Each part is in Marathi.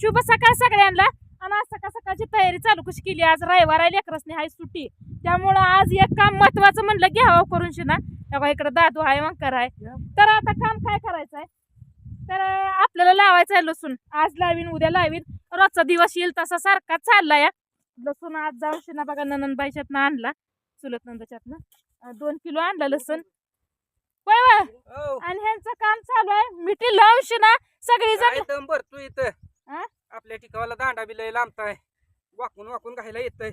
शुभ सकाळ सगळ्यांना. आणि आज सकाळ सकाळची तयारी चालू कशी केली? आज रविवार आहे लेकरसने हाय सुट्टी. त्यामुळं आज एक काम महत्वाचं म्हणलं घ्यावं करून शिना तेव्हा इकडे दादू आहे वंकर आहे तर आता काम काय करायचं आहे तर आपल्याला लावायचं आहे लसूण. आज लावीन उद्या लावीन. रोजचा दिवस येईल तसा सारखा चाललाय. लसूण आज जाऊन शिना बघा ननंदबाईच्यातनं आणला. चुलत नंदाच्यातनं. दोन किलो आणला लसूण. हो. आणि ह्यांचं काम चालू आहे. मिठी लावून शिना. सगळी जण भरतो इथं. हा? आपल्या ठिकाणाला दांडा बी लय लांबताय. वाकून वाकून घायला येतंय.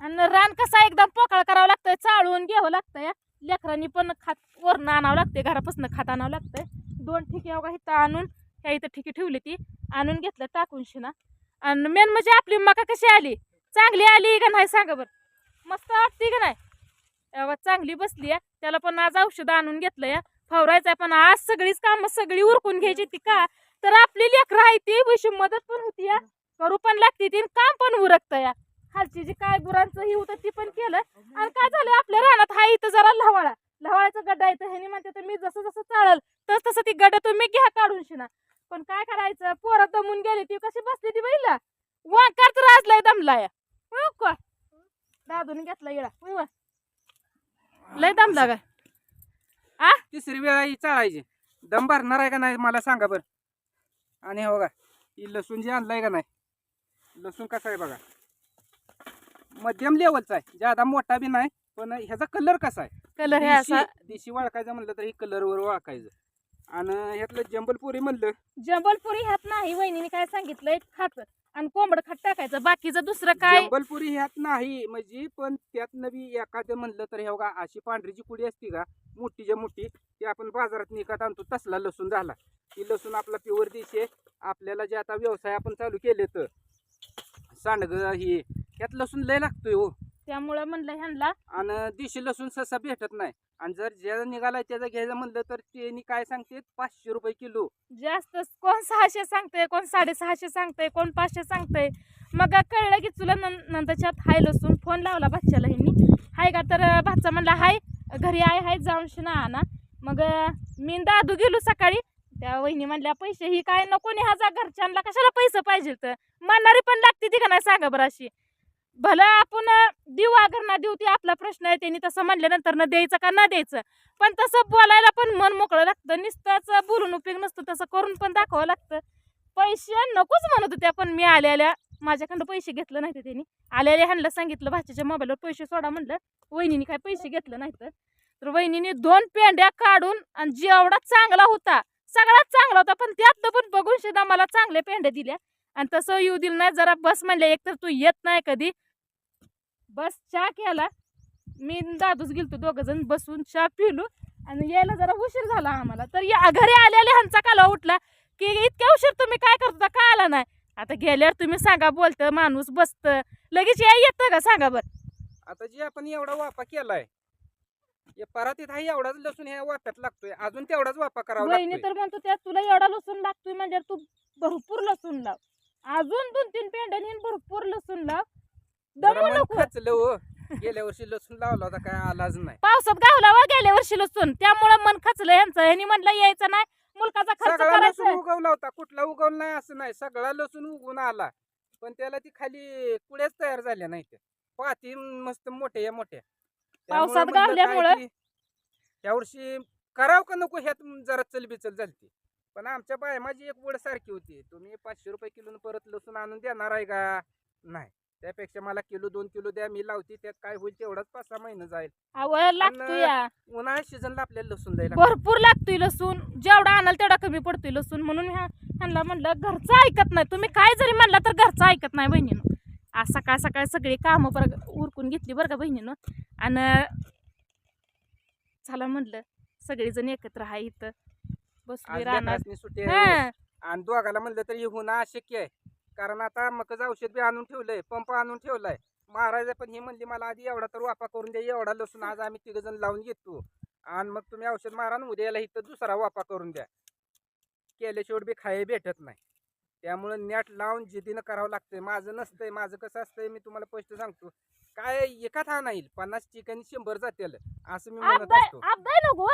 आणि रान कसा एकदम पोकळ करावं लागतंय चाळून घ्यावं लागतंय. लेकरांनी पण खात वरनं आणावं लागतंय घरापासून खात आणावं लागतंय. दोन ठिके अवघा इथं आणून ह्या इथं ठिकी ठेवली ती आणून घेतलं टाकून शिना. आणि मेन म्हणजे आपली मका कशी आली? चांगली आली का नाही सांगा बरं? मस्त वाटते का नाही? चांगली बसली आहे. त्याला पण आज औषध आणून घेतलं या फवरायचं आहे पण आज सगळीच कामं सगळी उरकून घ्यायची ती का? तर आपली लेकरं आहे ती विषय मदत पण होती या. करू पण लागते ती आणि काम पण उरकतं या. खालची जी काय गुरांचं ही होतं ती पण केलं. आणि काय झालं आपल्या रानात हा इथं जरा लवाळा लवाळाचा गड्डा येतं ह्यानी म्हणते तर मी जसं जसं चाळल तस तसं ती गड्डा तुम्ही घ्या काढून शिना. पण काय करायचं पोरं दमून गेली ती कशी बसली ती बैला वांकार तर राजलाय दमलाय का दादून घेतला येडा. वा. लय दमला का आ? तिसरी वेळा ही चाळायची दम भरणार आहे का नाही मला सांगा बरं. आणि हे बघा ही लसूण जी आणलाय का नाही लसूण कसा आहे बघा. मध्यम लेवलचा आहे ज्यादा मोठा बी नाही पण ह्याचा कलर कसा आहे? कलर हे देशी असा देशी वाळकायचं म्हणलं तर ही कलरवर वाळकायचं. आणि ह्यातलं जंबलपुरी म्हणलं जंबलपुरी ह्यात नाही वहिनीने काय सांगितलंय? खात आणि कोंबड खात टाकायचं. बाकीचं दुसरं काय? जबलपुरी ह्यात नाही. म्हणजे पण त्यात बी एखादं म्हणलं तर हे बघा अशी पांढरी जी कुडी असती का मोठीच्या मोठी ती आपण बाजारात निघत आणतो. तसला लसूण झाला. ती लसूण आपला प्युअर दिशे आपल्याला जे आता व्यवसाय आपण चालू केले तर सांडग ही यात लसूण लय लागतोय हो. त्यामुळं म्हणलं ह्यांना आणि देशी लसूण सहसा भेटत नाही. आणि जर ज्याचा निघालाय त्याचा घ्यायचं म्हणलं तर त्यांनी काय सांगते? पाचशे रुपये किलो. जास्त कोण सहाशे सांगतंय कोण साडेसहाशे सांगतंय कोण पाचशे सांगतंय? मग कळलं की तुला नंतरच्यात हाय लसून फोन लावला बच्च्याला ह्यांनी. हाय का? तर भाचा म्हणला हाय घरी आहे हाय जाऊन शिना आणा. मग मी दादू गेलो सकाळी. त्या वहिनी म्हणल्या पैसे ही काय नको नाही हा घरच्यांना कशाला पैसे पाहिजे तर म्हणणारी पण लागते ती का नाही सांगा बरं अशी. भलं आपण देऊ अगर ना देऊ ते आपला प्रश्न आहे त्यांनी तसं म्हणल्यानंतर न द्यायचं का ना द्यायचं. पण तसं बोलायला पण मन मोकळं लागतं नुसतंच बोलून उपयोग नसतो तसं करून पण दाखवावं लागतं. पैसे नकोच म्हणत होत्या पण मी आल्या आल्या माझ्याकडं पैसे घेतलं नाही त्यांनी. आल्या आल्या ह्यांना सांगितलं भाच्याच्या मोबाईलवर पैसे सोडा म्हणलं वहिनीने काय पैसे घेतलं नाही तर वहिनीने दोन पेंड्या काढून आणि जेवढा चांगला होता सगळ्यात चांगला होता पण त्यातलं पण बघून शिदा मला चांगल्या पेंड्या दिल्या. आणि तसं येऊ दिलं नाही जरा बस म्हणल्या एक तर तू येत नाही कधी बस चहा केला. मी दादूच गेलतो दोघं जण बसून चहा पिलो आणि यायला जरा उशीर झाला आम्हाला. तर या घरी आलेले ह्यांचा काला उठला की इतक्या उशीर तुम्ही काय करता? का आला नाही. आता गेल्यावर तुम्ही सांगा बोलतं माणूस बसतं. लगेच या येतं का? सांगा बरं. आता जे आपण एवढा वापा केलाय या परातीत हा एवढाच लसूण ह्या वाप्यात लागतोय. अजून तेवढाच वापा करावा लागतोय. तर म्हणतो त्यात तुला एवढा लसूण लागतोय म्हणजे तू भरपूर लसूण लाव. अजून दोन तीन पेंड्यानी भरपूर लसूण लाव. जरा दमू मन नको. खचलं हो. गेल्या वर्षी लसूण लावला होता काय आलाच नाही. पावसात गावला वा गेल्या वर्षी लसूण. त्यामुळे मन खचलं यांचं ह्यांनी म्हणलं यायचं नाही. मुलकाचा खर्च सगळा लसूण करायचा उगवला होता. कुठला उगवला नाही असं नाही. सगळा लसूण उगवून आला. पण त्याला ती खाली कुड्याच तयार झाल्या नाही त्या पाती मस्त मोठ्या मोठ्या. त्यामुळं पावसात म्हणलं काय गावल्यामुळं? की करावं का नको ह्यात? जरा चलबिचल झालती. पण आमच्या बाय माझी एक वड सारखी होती. तुम्ही पाचशे रुपये किलो परत लसूण आणून देणार आहे का? नाही. त्यापेक्षा मला किलो दोन किलो द्या मी लावते त्यात काय होईल तेवढाच पाच सहा महिने जाईल. आवड लागतोय या. उन्हाळ्यात सीझनला आपल्याला लसूण द्यायला भरपूर लागतोय लसूण. जेवढा आणाल तेवढा कमी पडतोय लसूण. म्हणून ह्या ह्यांना म्हणलं घरचं ऐकत नाही. तुम्ही काय जरी म्हणला तर घरचं ऐकत नाही बहिणीनं. आज सकाळ सकाळ सगळी कामं बरं उरकून घेतली बरं का बहिणीनं. आणि चला म्हणलं सगळेजण एकत्र आहे इथं. आज राहणार लेकरासनी सुट्टी आहे. आणि दोघाला म्हणलं तर होणं अशक्य आहे. कारण आता मकच औषध बी आणून ठेवलंय पंप आणून ठेवलाय. महाराज पण ही म्हणली मला आधी एवढा तर वापा करून द्या एवढा लसूण आज आम्ही तिघ जण लावून घेतो. आणि मग तुम्ही औषध मारा उद्याला इथं दुसरा वापा करून द्या. केल्याशिवाय बी खाय भेटत नाही. त्यामुळं नेट लावून जिद्दीनं करावं लागतंय. माझं नसतंय माझं कसं असतंय मी तुम्हाला स्पष्ट सांगतो. काय एकात हा नाही पन्नास ठिकाणी शंभर जातील असं मी म्हणत असतो. नको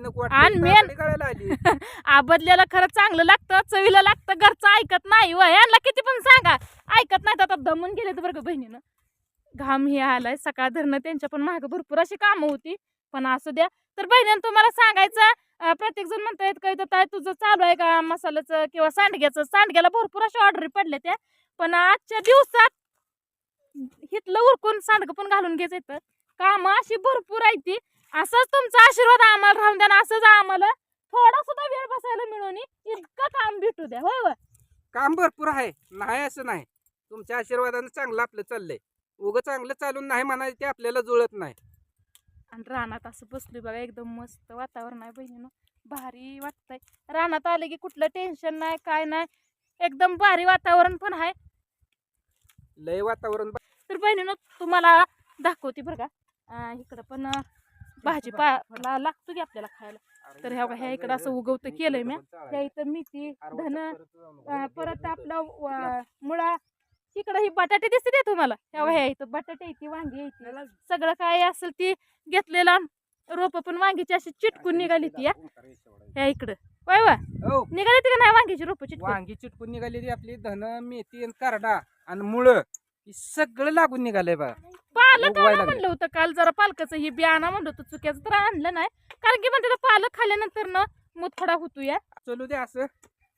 नको आणि मेन- कळायला आली. आबदल्याला खरं चांगलं लागतं चवीला लागतं घरचं ऐकत नाही व. यांना किती पण सांगा. ऐकत नाहीत आता दमून गेले तर बरं का बहिणीनं. घाम हे आलाय सकाळ धरणं त्यांच्या पण मागं भरपूर अशी कामं होती. पण असू द्या. तर बहिणीनं तुम्हाला सांगायचं प्रत्येक जण म्हणतायत काय तर ताई तुझं चालू आहे का? मसाल्याचं किंवा सांडग्याचं? सांडग्याला भरपूर अशा ऑर्डरी पडल्या त्या. पण आजच्या दिवसात हिथलं उरकून सांडगं पण घालून घ्यायचं इथं. कामं अशी भरपूर आहे ती. असंच तुमचा आशीर्वाद आम्हाला राहून द्या असंच आम्हाला थोडा सुद्धा वेळ बसायला मिळून इतकं काम भेटू द्या होय? काम भरपूर आहे. नाही असं नाही. तुमच्या आशीर्वादानं चांगलं आपलं चाललंय. उगं चांगलं चालून नाही म्हणायचं ते आपल्याला जुळत नाही. आणि रानात असं बसलोय बघा एकदम मस्त वातावरण आहे बहिणीनं. भारी वाटतंय. रानात आले की कुठलं टेन्शन नाही काय नाही. एकदम भारी वातावरण पण आहे. लय वातावरण तर बहिणीनं तुम्हाला दाखवते बरं का. इकडं पण भाजीपाला लागतो की आपल्याला खायला. तर ह्या ह्या इकडं असं उगवतं केलंय म्या. त्या इथं मेथी धन परत आपलं मुळा इकडं ही बटाटे दिसते तुम्हाला. ह्या ह्या इथं बटाटे येते वांगी येते. सगळं काय असेल ती घेतलेलं रोप पण वांगीची अशी चिटकून निघाली ती ह्या इकडं. वय वा हो. निघाली ती का नाही वांगीची रोप चिटकून? वांगी चिटकून निघाली ती आपली धन मेथी आणि कारडा आणि मुळं. हे सगळं लागून निघालंय बघा. पालक उगवायला आणा लागले. म्हणलं होतं काल जरा पालकाचं ही बियाणा म्हणलं होतं चुक्याचं तर आणलं नाही. कारण की म्हणते पालक खाल्ल्यानंतर ना मुतखडा होतो या चलू दे असं.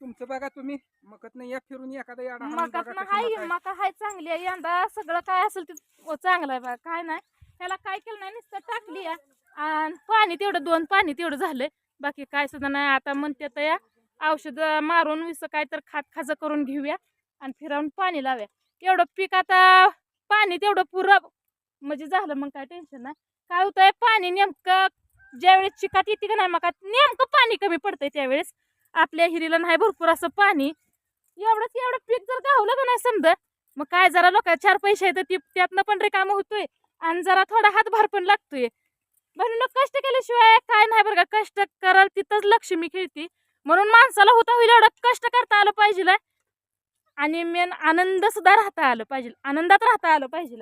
तुमचं बघा तुम्ही. मकत नाही या फिरून एखादा याडा हाणून मकात बघा ना कशी हाय मका आहे. मका हाय चांगली आहे. यंदा सगळं काय असेल ते चांगलं आहे बघा काय नाही. त्याला काय केलं नाही नुसतं टाकली आहे. आणि पाणी तेवढं दोन पाणी तेवढं झालंय. बाकी काय सुद्धा नाही. आता म्हणते तर या औषध मारून विस काय तर खात खाजं करून घेऊया आणि फिरवून पाणी लावूया. एवढं पीक आता पाणी तेवढं पुरं म्हणजे झालं मग काय टेन्शन नाही. काय होतंय पाणी नेमकं ज्यावेळेस चिकात येते का नाही मग नेमकं पाणी कमी पडतंय त्यावेळेस. आपल्या हिरीला नाही भरपूर असं पाणी. एवढंच एवढं पीक जर गावलं का नाही समजा मग काय जरा लोक चार पैसे येतात ती त्यातनं पण रिकामं होतोय. आणि जरा थोडा हातभार पण लागतोय. म्हणून कष्ट केल्याशिवाय काय नाही बरं का कष्ट कराल तिथंच लक्ष्मी खेळती. म्हणून माणसाला होता होईल एवढं कष्ट करता आलं पाहिजे आणि मेन आनंद सुद्धा राहता आलं पाहिजे. आनंदात राहता आलं पाहिजे.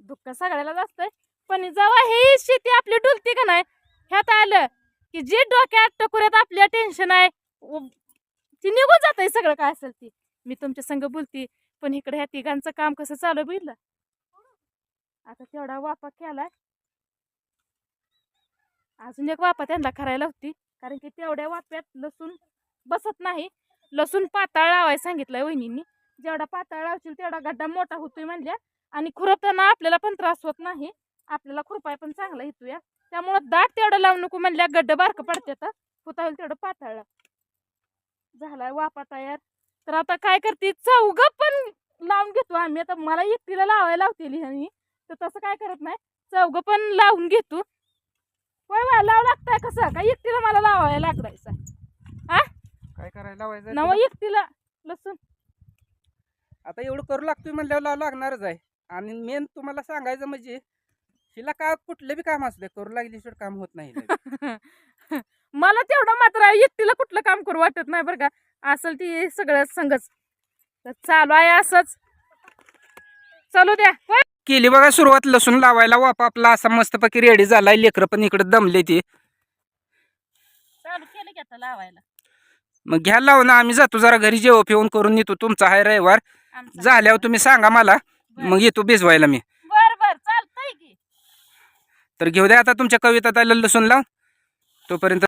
दुःख सगळ्यालाच असतंय. पण जेव्हा हे शेती आपली डुलती का नाही ह्यात आलं की जे डोक्यात टकुऱ्यात आपल्या टेन्शन आहे ती निघून जात सगळं काय असेल ती. मी तुमच्या संग बोलते पण इकडे ह्या तिघांचं काम कसं चालू बघितलं? आता तेवढा वापा केलाय. अजून एक वापा त्यांना करायला होती कारण की तेवढ्या वाप्यात लसूण बसत नाही. लसूण पाताळ लावायला सांगितलंय वहिनींनी. जेवढा पाताळ लावशील तेवढा गड्डा मोठा होतोय म्हणल्या आणि खुरपताना आपल्याला पण त्रास होत नाही. आपल्याला खुरपाय पण चांगला येतोय. त्यामुळं दाट तेवढं लावू नको म्हणल्या गड्डं बारकं पडतात होता होईल तेवढं पाताळ. झालाय वापा तयार. तर आता काय करते? चौग पण लावून घेतो आम्ही. आता मला एकटीला लावायला लावतील ह्यांनी. तर तसं काय करत नाही. चौग पण लावून घेतो. होय वा लाव लागताय कसं? काय एकटीला मला लावायला लागलायचं काय करायला लावायचं नव एकटीला लसूण. आता एवढं करू लागतोय म्हणल्यावर लावं लागणारच आहे. आणि मेन तुम्हाला सांगायचं म्हणजे हिला का कुठलं बी काम असू दे करू लागल्याशिवाय काम होत नाही. मला तेवढं मात्र एकटीला कुठलं काम करू वाटत नाही बरं का. असेल ती सगळं संगच. तर चालू आहे असंच. चालू द्या. होय? केली बघा सुरुवात लसूण लावायला वापा आपला असा मस्तपैकी रेडी झालाय. लेकरं पण इकडे दमले ते. चालू केलं की आता लावायला. मग घ्या लावून आम्ही जातो जरा घरी जेव पिऊन करून येतो. तुमचा हाय रविवार. आमचं- झाल्यावर तुम्ही सांगा मला. मग येतो भिजवायला मी. बर बर चालतंय की. तर घेऊ द्या आता तुमच्या कविता लसूण लाव तोपर्यंत